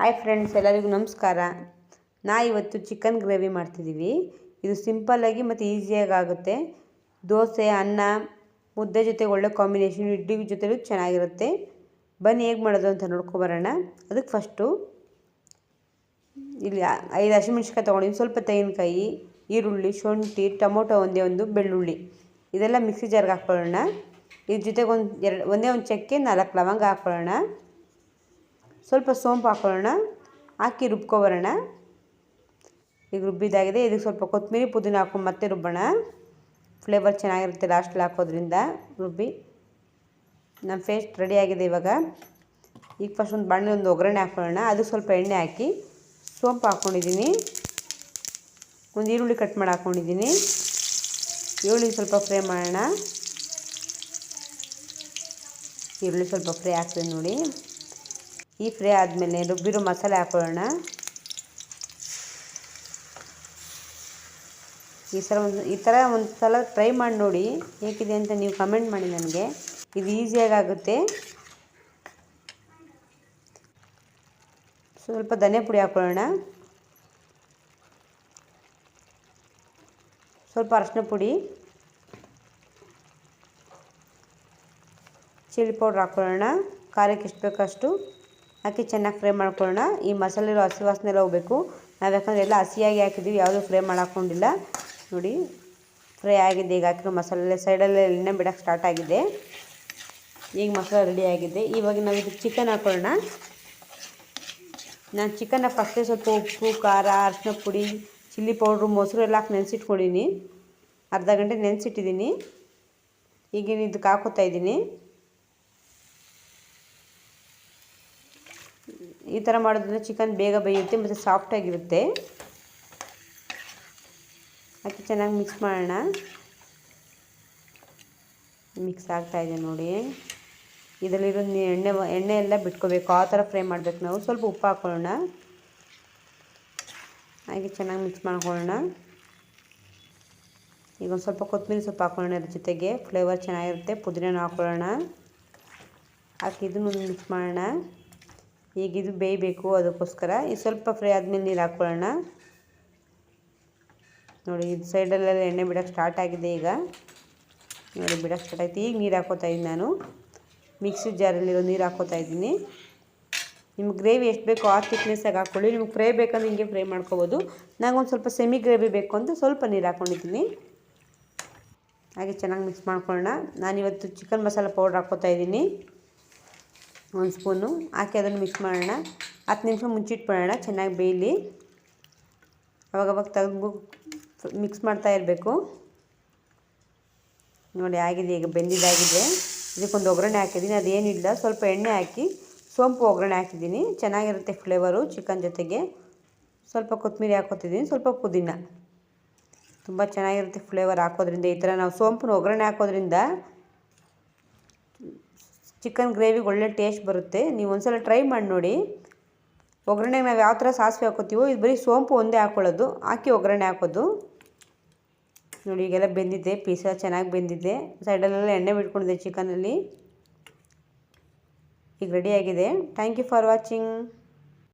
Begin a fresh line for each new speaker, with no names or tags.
Hi friends, ಎಲ್ಲರಿಗೂ ನಮಸ್ಕಾರ. ನಾ ಇವತ್ತು ಚಿಕನ್ ಗ್ರೇವಿ ಮಾಡ್ತಿದ್ದೀವಿ. ಇದು ಸಿಂಪಲ್ಲಾಗಿ ಮತ್ತು ಈಸಿಯಾಗಿ ಆಗುತ್ತೆ. ದೋಸೆ, ಅನ್ನ, ಮುದ್ದೆ ಜೊತೆ ಒಳ್ಳೆ ಕಾಂಬಿನೇಷನ್, ಇಡ್ಲಿ ಜೊತೆಲೂ ಚೆನ್ನಾಗಿರುತ್ತೆ. ಬನ್ನಿ ಹೇಗೆ ಮಾಡೋದು ಅಂತ ನೋಡ್ಕೊಬರೋಣ ಅದಕ್ಕೆ ಫಸ್ಟು ಇಲ್ಲಿ ಐದು ಹಸಿಮೆಣ್ಸಿಕಾಯಿ ತೊಗೊಂಡಿದ್ದೀನಿ. ಸ್ವಲ್ಪ ತೆಂಗಿನಕಾಯಿ, ಈರುಳ್ಳಿ, ಶುಂಠಿ, ಟೊಮೊಟೊ ಒಂದೇ ಒಂದು, ಬೆಳ್ಳುಳ್ಳಿ. ಇದೆಲ್ಲ ಮಿಕ್ಸಿ ಜಾರ್ಗೆ ಹಾಕ್ಕೊಳ್ಳೋಣ. ಇದ್ರ ಜೊತೆಗೆ ಒಂದು ಎರಡು, ಒಂದೇ ಒಂದು ಚಕ್ಕೆ ನಾಲ್ಕು ಲವಂಗ ಹಾಕ್ಕೊಳ್ಳೋಣ. ಸ್ವಲ್ಪ ಸೋಂಪು ಹಾಕೊಳ್ಳೋಣ. ಹಾಕಿ ರುಬ್ಕೊಬರೋಣ. ಈಗ ರುಬ್ಬಿದಾಗಿದೆ. ಇದಕ್ಕೆ ಸ್ವಲ್ಪ ಕೊತ್ತಂಬರಿ ಪುದೀನ ಹಾಕೊಂಡು ಮತ್ತೆ ರುಬ್ಬೋಣ. ಫ್ಲೇವರ್ ಚೆನ್ನಾಗಿರುತ್ತೆ ಲಾಸ್ಟಲ್ಲಿ ಹಾಕೋದ್ರಿಂದ. ರುಬ್ಬಿ. ನಮ್ಮ ಪೇಸ್ಟ್ ರೆಡಿ ಆಗಿದೆ ಇವಾಗ. ಈಗ ಫಸ್ಟ್ ಒಂದು ಬಾಣಲಿ ಒಂದು ಒಗ್ಗರಣೆ ಹಾಕೊಳ್ಳೋಣ. ಅದಕ್ಕೆ ಸ್ವಲ್ಪ ಎಣ್ಣೆ ಹಾಕಿ. ಸೋಂಪು ಹಾಕ್ಕೊಂಡಿದ್ದೀನಿ ಒಂದು ಈರುಳ್ಳಿ ಕಟ್ ಮಾಡಿ ಹಾಕ್ಕೊಂಡಿದ್ದೀನಿ ಈರುಳ್ಳಿ ಸ್ವಲ್ಪ ಫ್ರೈ ಮಾಡೋಣ. ಈರುಳ್ಳಿ ಸ್ವಲ್ಪ ಫ್ರೈ ಆಗ್ತದೆ ನೋಡಿ. ಈ ಫ್ರೈ ಆದಮೇಲೆ ರುಬ್ಬಿರೋ ಮಸಾಲೆ ಹಾಕೊಳ್ಳೋಣ. ಈ ಸಲ ಒಂದು, ಈ ಥರ ಒಂದು ಸಲ ಟ್ರೈ ಮಾಡಿ ನೋಡಿ ಹೇಗಿದೆ ಅಂತ ನೀವು ಕಮೆಂಟ್ ಮಾಡಿ ನನಗೆ. ಇದು ಈಸಿಯಾಗಿ ಆಗುತ್ತೆ. ಸ್ವಲ್ಪ ಧನಿಯಾ ಪುಡಿ ಹಾಕೊಳ್ಳೋಣ. ಸ್ವಲ್ಪ ಅರಶಿನ ಪುಡಿ. ಚಿಲ್ಲಿ ಪೌಡ್ರ್ ಹಾಕ್ಕೊಳ್ಳೋಣ ಖಾರಕ್ಕೆ ಎಷ್ಟು ಬೇಕಷ್ಟು ಹಾಕಿ ಚೆನ್ನಾಗಿ ಫ್ರೈ ಮಾಡ್ಕೊಳ್ಳೋಣ. ಈ ಮಸಾಲೆ ಹಸಿ ವಾಸನೆ ಎಲ್ಲ ಹೋಗಬೇಕು. ನಾವು ಯಾಕಂದರೆ ಎಲ್ಲ ಹಸಿಯಾಗಿ ಹಾಕಿದ್ದೀವಿ ಯಾವುದೂ ಫ್ರೈ ಮಾಡಿ ಹಾಕ್ಕೊಂಡಿಲ್ಲ ನೋಡಿ, ಫ್ರೈ ಆಗಿದೆ. ಈಗ ಹಾಕಿರೋ ಮಸಾಲೆ ಸೈಡಲ್ಲೇ ಎಣ್ಣೆ ಬಿಡೋಕ್ಕೆ ಸ್ಟಾರ್ಟ್ ಆಗಿದೆ. ಈಗ ಮಸಾಲೆ ರೆಡಿ ಆಗಿದೆ. ಇವಾಗ ನಾವು ಇದು ಚಿಕನ್ ಹಾಕೊಳ್ಳೋಣ. ನಾನು ಚಿಕನ್ನ ಫಸ್ಟೇ ಸ್ವಲ್ಪ ಉಪ್ಪು, ಖಾರ, ಅರಿಶಿನ ಪುಡಿ, ಚಿಲ್ಲಿ ಪೌಡ್ರು, ಮೊಸರು ಎಲ್ಲ ಹಾಕಿ ನೆನೆಸಿಟ್ಕೊಂಡಿನಿ ಅರ್ಧ ಗಂಟೆ ನೆನೆಸಿಟ್ಟಿದ್ದೀನಿ ಈಗೇನು ಇದಕ್ಕೆ ಹಾಕೋತಾ ಇದ್ದೀನಿ ಈ ಥರ ಮಾಡೋದ್ರಿಂದ ಚಿಕನ್ ಬೇಗ ಬೇಯುತ್ತೆ ಮತ್ತು ಸಾಫ್ಟಾಗಿರುತ್ತೆ ಹಾಕಿ ಚೆನ್ನಾಗಿ ಮಿಕ್ಸ್ ಮಾಡೋಣ. ಮಿಕ್ಸ್ ಆಗ್ತಾಯಿದೆ ನೋಡಿ. ಇದರಲ್ಲಿರೋ ಎಣ್ಣೆ ಎಣ್ಣೆ ಎಲ್ಲ ಬಿಟ್ಕೋಬೇಕು. ಆ ಥರ ಫ್ರೈ ಮಾಡಬೇಕು ನಾವು. ಸ್ವಲ್ಪ ಉಪ್ಪು ಹಾಕ್ಕೊಳ್ಳೋಣ ಹಾಗೆ ಚೆನ್ನಾಗಿ ಮಿಕ್ಸ್ ಮಾಡ್ಕೊಳ್ಳೋಣ. ಈಗ ಒಂದು ಸ್ವಲ್ಪ ಕೊತ್ತಂಬರಿ ಸೊಪ್ಪು ಹಾಕ್ಕೊಳ್ಳೋಣ ಅದ್ರ ಜೊತೆಗೆ. ಫ್ಲೇವರ್ ಚೆನ್ನಾಗಿರುತ್ತೆ. ಪುದೀನ ಹಾಕ್ಕೊಳ್ಳೋಣ ಹಾಕಿ ಇದನ್ನು ಮಿಕ್ಸ್ ಮಾಡೋಣ. ಈಗ ಇದು ಬೇಯಬೇಕು ಅದಕ್ಕೋಸ್ಕರ. ಈ ಸ್ವಲ್ಪ ಫ್ರೈ ಆದಮೇಲೆ ನೀರು ಹಾಕ್ಕೊಳ್ಳೋಣ. ನೋಡಿ, ಇದು ಸೈಡಲ್ಲೆಲ್ಲ ಎಣ್ಣೆ ಬಿಡೋಕ್ಕೆ ಸ್ಟಾರ್ಟ್ ಆಗಿದೆ ಈಗ. ನೋಡಿ ಬಿಡೋಕ್ಕೆ ಸ್ಟಾರ್ಟ್ ಆಯ್ತು. ಈಗ ನೀರು ಹಾಕೋತಾ ಇದ್ದೀನಿ ನಾನು. ಮಿಕ್ಸಿ ಜಾರಲ್ಲಿರೋ ನೀರು ಹಾಕೋತಾ ಇದ್ದೀನಿ. ನಿಮ್ಗೆ ಗ್ರೇವಿ ಎಷ್ಟು ಬೇಕೋ ಆ ಥಿಕ್ನೆಸ್ಸಾಗಿ ಹಾಕ್ಕೊಳ್ಳಿ. ನಿಮ್ಗೆ ಫ್ರೈ ಬೇಕಂದ್ರೆ ಹಿಂಗೆ ಫ್ರೈ ಮಾಡ್ಕೋಬೋದು. ಒಂದು ಸ್ವಲ್ಪ ಸೆಮಿ ಗ್ರೇವಿ ಬೇಕು ಅಂತ ಸ್ವಲ್ಪ ನೀರು ಹಾಕ್ಕೊಂಡಿದ್ದೀನಿ ಹಾಗೆ ಚೆನ್ನಾಗಿ ಮಿಕ್ಸ್ ಮಾಡ್ಕೊಳ್ಳೋಣ. ನಾನಿವತ್ತು ಚಿಕನ್ ಮಸಾಲ ಪೌಡ್ರ್ ಹಾಕ್ಕೋತಾ ಇದ್ದೀನಿ. ಒಂದು ಸ್ಪೂನು. ಹಾಕಿ ಅದನ್ನು ಮಿಕ್ಸ್ ಮಾಡೋಣ. ಹತ್ತು ನಿಮಿಷ ಮುಂಚಿಟ್ಬಿಡೋಣ. ಚೆನ್ನಾಗಿ ಬೇಯಲಿ. ಅವಾಗವಾಗ ತೆಗೆದು ಮಿಕ್ಸ್ ಮಾಡ್ತಾ ಇರಬೇಕು. ನೋಡಿ, ಆಗಿದೆ. ಈಗ ಬೆಂದಿದ್ದಾಗಿದೆ. ಇದಕ್ಕೊಂದು ಒಗ್ಗರಣೆ ಹಾಕಿದ್ದೀನಿ. ಅದೇನಿಲ್ಲ. ಸ್ವಲ್ಪ ಎಣ್ಣೆ ಹಾಕಿ, ಸೋಂಪು ಒಗ್ಗರಣೆ ಹಾಕಿದ್ದೀನಿ. ಚೆನ್ನಾಗಿರುತ್ತೆ ಫ್ಲೇವರು ಚಿಕನ್ ಜೊತೆಗೆ. ಸ್ವಲ್ಪ ಕೊತ್ತಂಬರಿ ಹಾಕೋತಿದ್ದೀನಿ ಸ್ವಲ್ಪ ಪುದೀನ. ತುಂಬ ಚೆನ್ನಾಗಿರುತ್ತೆ ಫ್ಲೇವರ್ ಹಾಕೋದ್ರಿಂದ ಈ ಥರ ನಾವು ಸೋಂಪನ್ನ ಒಗ್ಗರಣೆ ಹಾಕೋದ್ರಿಂದ ಚಿಕನ್ ಗ್ರೇವಿಗೆ ಒಳ್ಳೆ ಟೇಸ್ಟ್ ಬರುತ್ತೆ. ನೀವು ಒಂದ್ಸಲ ಟ್ರೈ ಮಾಡಿ ನೋಡಿ. ಒಗ್ಗರಣೆಗೆ ನಾವು ಯಾವ ಥರ ಸಾಸಿವೆ ಹಾಕೋತೀವೋ, ಇದು ಬರೀ ಸೋಂಪು ಒಂದೇ ಹಾಕ್ಕೊಳ್ಳೋದು ಹಾಕಿ ಒಗ್ಗರಣೆ ಹಾಕೋದು. ನೋಡಿ, ಈಗೆಲ್ಲ ಬೆಂದಿದೆ, ಪೀಸ ಚೆನ್ನಾಗಿ ಬೆಂದಿದೆ. ಸೈಡಲ್ಲೆಲ್ಲ ಎಣ್ಣೆ ಬಿಟ್ಕೊಂಡಿದೆ ಚಿಕನಲ್ಲಿ. ಈಗ ರೆಡಿಯಾಗಿದೆ ಥ್ಯಾಂಕ್ ಯು ಫಾರ್ ವಾಚಿಂಗ್